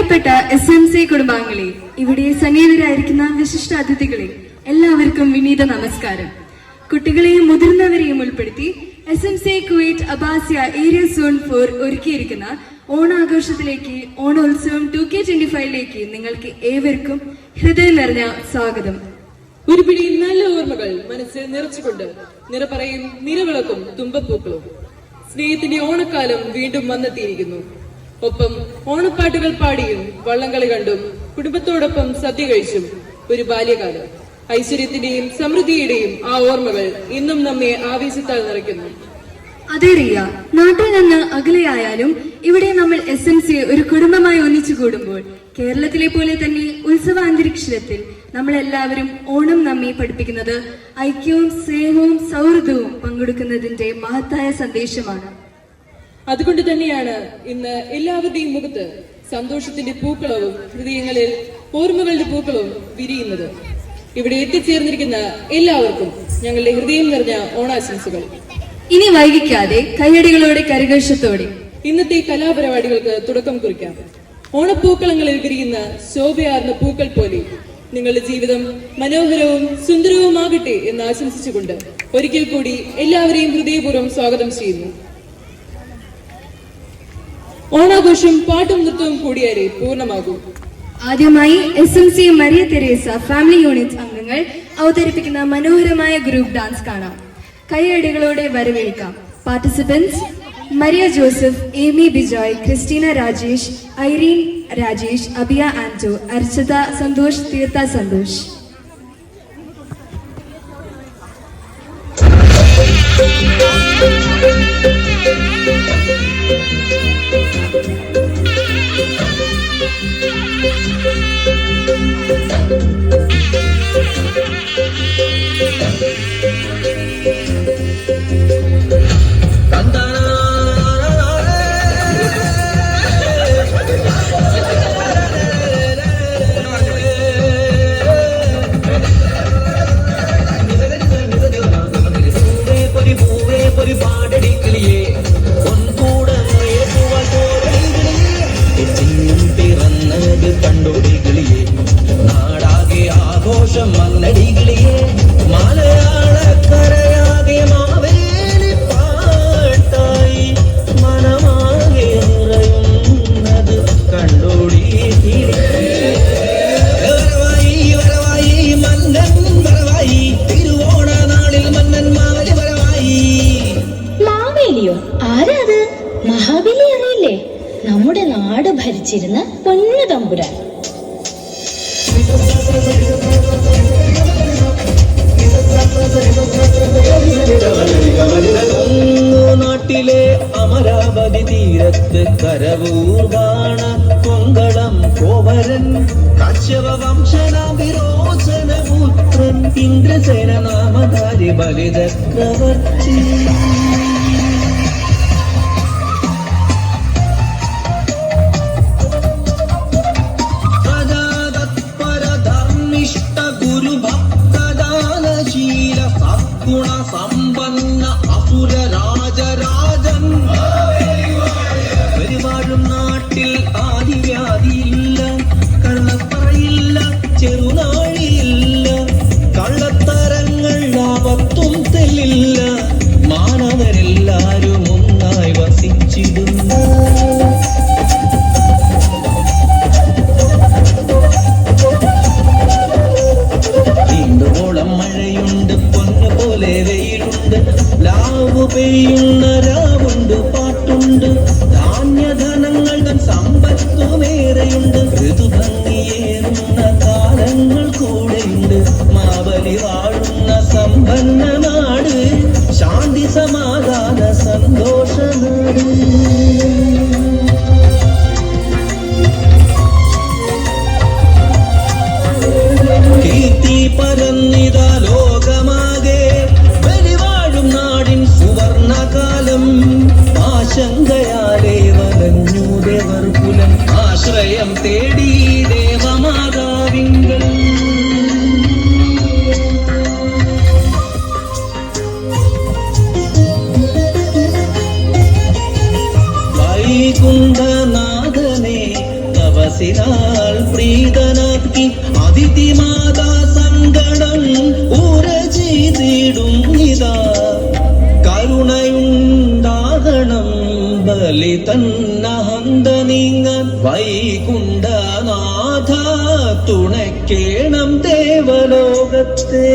പ്രിയപ്പെട്ട S M C കുടുംബാംഗങ്ങളെ ഇവിടെ സന്നിഹിതരായിരിക്കുന്ന വിശിഷ്ട അതിഥികളെ എല്ലാവർക്കും വിനീത നമസ്കാരം. കുട്ടികളെയും മുതിർന്നവരെയും ഉൾപ്പെടുത്തി S M C Kuwait Abbasiya area zone four ഒരുക്കിയിരിക്കുന്ന ഓണാഘോഷത്തിലേക്ക് ഓണോത്സവം ടു കെ ട്വന്റി ഫൈവിലേക്ക് നിങ്ങൾക്ക് ഏവർക്കും ഹൃദയം നിറഞ്ഞ സ്വാഗതം. ഒരു പിടി നല്ല ഓർമ്മകൾ മനസ്സിൽ നിറച്ചുകൊണ്ട് നിറപറയും നിരവിളക്കും തുമ്പപ്പൂക്കളും. സ്നേഹത്തിന്റെ ഓണക്കാലം വീണ്ടും വന്നെത്തിയിരിക്കുന്നു. ഒപ്പം ഓണപ്പാട്ടുകൾ പാടിയും വള്ളംകളി കണ്ടും കുടുംബത്തോടൊപ്പം സദ്യ കഴിച്ചും ഒരു ബാല്യകാലം. ഐശ്വര്യത്തിന്റെയും സമൃദ്ധിയുടെയും ആ ഓർമ്മകൾ ഇന്നും നമ്മെ ആവേശത്താൽ നിറയ്ക്കുന്നു. അതെ റിയ. നാട്ടിൽ നിന്ന് അകലെയായാലും ഇവിടെ നമ്മൾ എസ് എൻ സി ഒരു കുടുംബമായി ഒന്നിച്ചു കൂടുമ്പോൾ കേരളത്തിലെ പോലെ തന്നെ ഉത്സവ അന്തരീക്ഷത്തിൽ നമ്മൾ എല്ലാവരും ഓണം നമ്മെ പഠിപ്പിക്കുന്നത് ഐക്യവും സ്നേഹവും സൗഹൃദവും പങ്കെടുക്കുന്നതിന്റെ മഹത്തായ സന്ദേശമാണ്. അതുകൊണ്ട് തന്നെയാണ് ഇന്ന് എല്ലാവരുടെയും മുഖത്ത് സന്തോഷത്തിന്റെ പൂക്കളവും ഹൃദയങ്ങളിൽ ഓർമ്മകളുടെ പൂക്കളും വിരിയുന്നത്. ഇവിടെ എത്തിച്ചേർന്നിരിക്കുന്ന എല്ലാവർക്കും ഞങ്ങളുടെ ഹൃദയം നിറഞ്ഞ ഓണാശംസകൾ. ഇനി വൈകിക്കാതെ കയ്യടികളോടെ കരഘോഷത്തോടെ ഇന്നത്തെ കലാപരിപാടികൾക്ക് തുടക്കം കുറിക്കാം. ഓണപ്പൂക്കളങ്ങളിൽ വിരിയുന്ന ശോഭയാർന്ന പൂക്കൾ പോലെ നിങ്ങളുടെ ജീവിതം മനോഹരവും സുന്ദരവുമാകട്ടെ എന്ന് ആശംസിച്ചുകൊണ്ട് ഒരിക്കൽ കൂടി എല്ലാവരെയും ഹൃദയപൂർവം സ്വാഗതം ചെയ്യുന്നു. ഓണാഘോഷം പാട്ടും നൃത്തവും കൂടിയേറെ പൂർണമാകും. ആദ്യമായി S M C Maria Teresa family unit അംഗങ്ങൾ അവതരിപ്പിക്കുന്ന മനോഹരമായ ഗ്രൂപ്പ് ഡാൻസ് കാണാം. കൈയടികളോടെ വരവേൽക്കാം. Participants Maria Joseph Emy Bijoy Christina Rajesh Irene Rajesh Abiya Anto Archita Santhosh Theertha Santhosh നാട്ടിലെ അമരാവതി തീരത്ത് കരവൂർ കാണ കൊങ്കളം കോവരൻ കശ്യപ വംശനാം വിരോചന പുത്രൻ ഇന്ദ്രസേന നാമധാരി ബലിചക്രവർത്തി ധാന്യധനങ്ങൾ തൻ സമ്പത്തുമേറെയുണ്ട്. ഋതുഭംഗിയേറുന്ന കാലങ്ങൾ കൂടെയുണ്ട്. മാവലി വാഴുന്ന സമ്പന്ന ആനന്ദനാഥനെ തപസിനാൽ പ്രീതനാക്കി അതിഥിമാതാ സങ്കടം ഊര ചെയ്തിടും ഇതാ. കരുണയുണ്ടാകണം ബലി തന്നഹന്ത നീങ്ങാൻ വൈകുണ്ഠനാഥ തുണയ്ക്കേണം ദേവലോകത്തെ.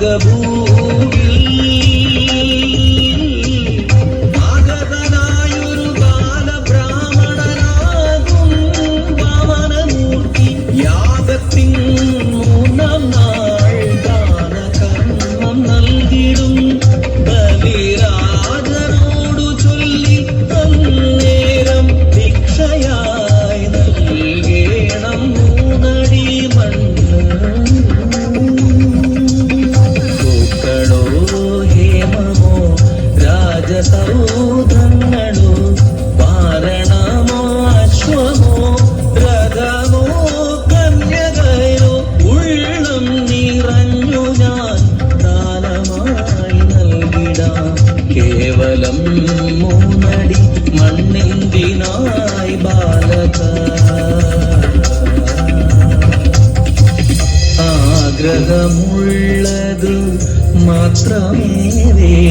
నాగభూమి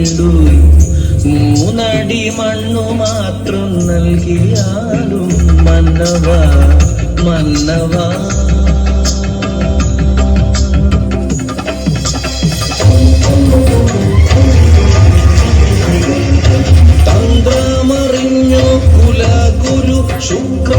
വേണ്ടു മൂന്നടി മണ്ണു മാത്രം നൽകിയാലും മന്നവ മന്നവ തന്ത്രമറിഞ്ഞു കുലഗുരു ശുക്ര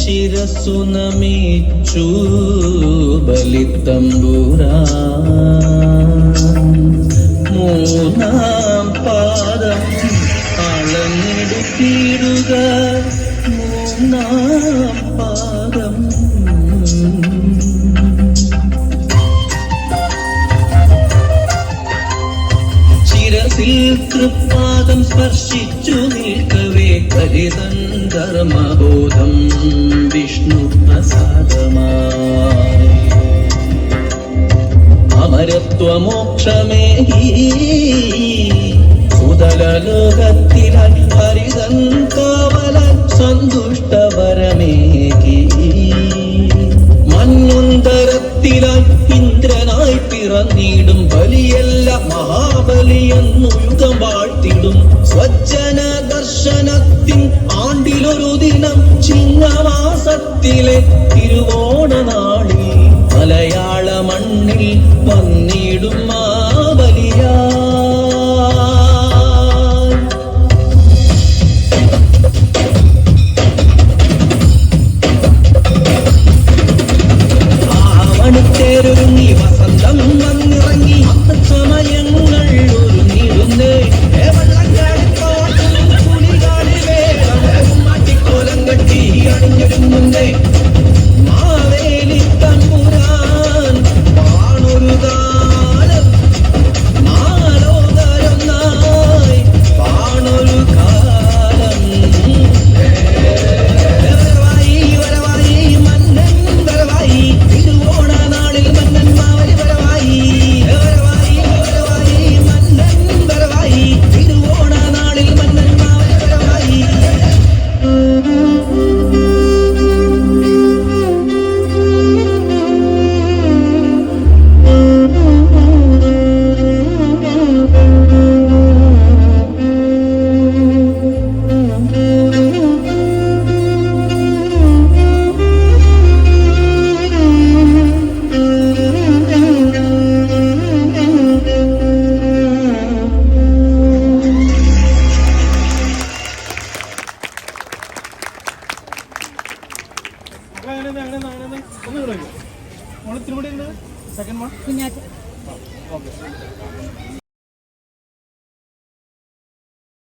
ശിരസു നമിച്ചു ബലിത്തമ്പുരാ മൂന്നാം പാദം അളന്നെടുത്തിരുക മനസ്സിൽ തൃപ്പാദം സ്പർശിച്ചു നിൽക്കവേ കരിതന്തരമബോധം വിഷ്ണു പ്രസാദമായി. അമരത്വമോക്ഷമേ സുതലോകത്തിൽ ഹരിതൻ കാവല സന്തുഷ്ടവരമേകി. മഞ്ഞുന്തരത്തിലായി ഇന്ദ്രനായി പിറന്നീ Então.